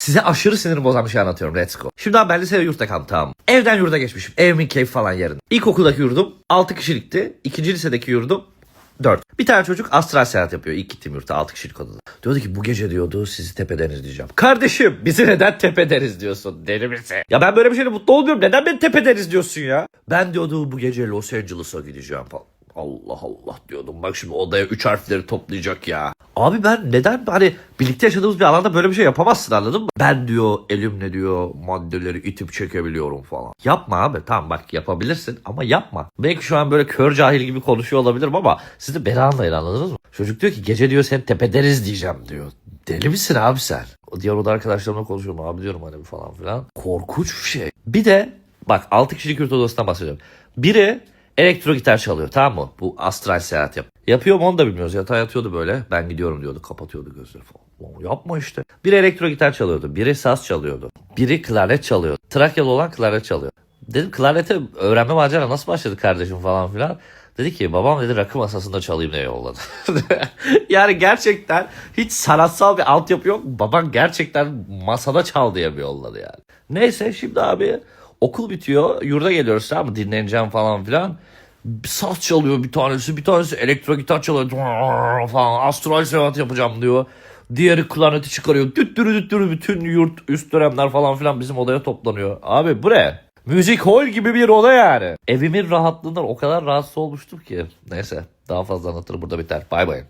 Size aşırı sinir bozan bir şey anlatıyorum. Let's go. Şimdi abi ben lisede yurtta kaldım tamam. Evden yurda geçmişim. Evimin keyfi falan yerinde. İlkokuldaki yurdum 6 kişilikti. İkinci lisedeki yurdum 4. Bir tane çocuk astral seyahat yapıyor. İlk gittiğim yurtta 6 kişilik odada. Diyordu ki bu gece diyordu sizi tepeden izleyeceğim. Kardeşim bizi neden tepeden izliyorsun deli misin? Ya ben böyle bir şeyle mutlu olmuyorum. Neden beni tepeden izliyorsun ya? Ben diyordu bu gece Los Angeles'a gideceğim falan. Allah Allah diyordum. Bak şimdi odaya 3 harfleri toplayacak ya. Abi ben neden hani birlikte yaşadığımız bir alanda böyle bir şey yapamazsın anladın mı? Ben diyor elimle diyor maddeleri itip çekebiliyorum falan. Yapma abi tamam bak yapabilirsin ama yapma. Belki şu an böyle kör cahil gibi konuşuyor olabilirim ama siz de beni anlayın anladınız mı? Çocuk diyor ki gece diyor seni tepedeniz diyeceğim diyor. Deli misin abi sen? Diğer oda arkadaşlarımla konuşuyorum abi diyorum hani falan filan. Korkunç bir şey. Bir de bak 6 kişilik yurt odasından bahsediyorum. Biri elektro gitar çalıyor tamam mı? Bu astral seyahat yap. Yapıyor mu onu da bilmiyoruz. Yatağa yatıyordu böyle. Ben gidiyorum diyordu. Kapatıyordu gözleri falan. Ulan yapma işte. Biri elektro gitar çalıyordu. Biri saz çalıyordu. Biri klarnet çalıyor. Trakyalı olan klarnet çalıyor. Dedim klarnete öğrenme macera nasıl başladı kardeşim falan filan. Dedi ki babam dedi rakı masasında çalayım diye yolladı. yani gerçekten hiç sanatsal bir altyapı yok. Baban gerçekten masada çal diye mi yolladı yani. Neyse şimdi abi okul bitiyor. Yurda geliyoruz tamam mı dinleneceğim falan filan. Saz çalıyor bir tanesi bir tanesi elektro gitar çalıyor falan astral seyahat yapacağım diyor. Diğeri klarneti çıkarıyor. Düttürü düttürü bütün yurt üst dönemler falan filan bizim odaya toplanıyor. Abi bu ne? Müzik hol gibi bir oda yani. Evimin rahatlığından o kadar rahatsız olmuştum ki. Neyse daha fazla anlatırım burada biter. Bay bay.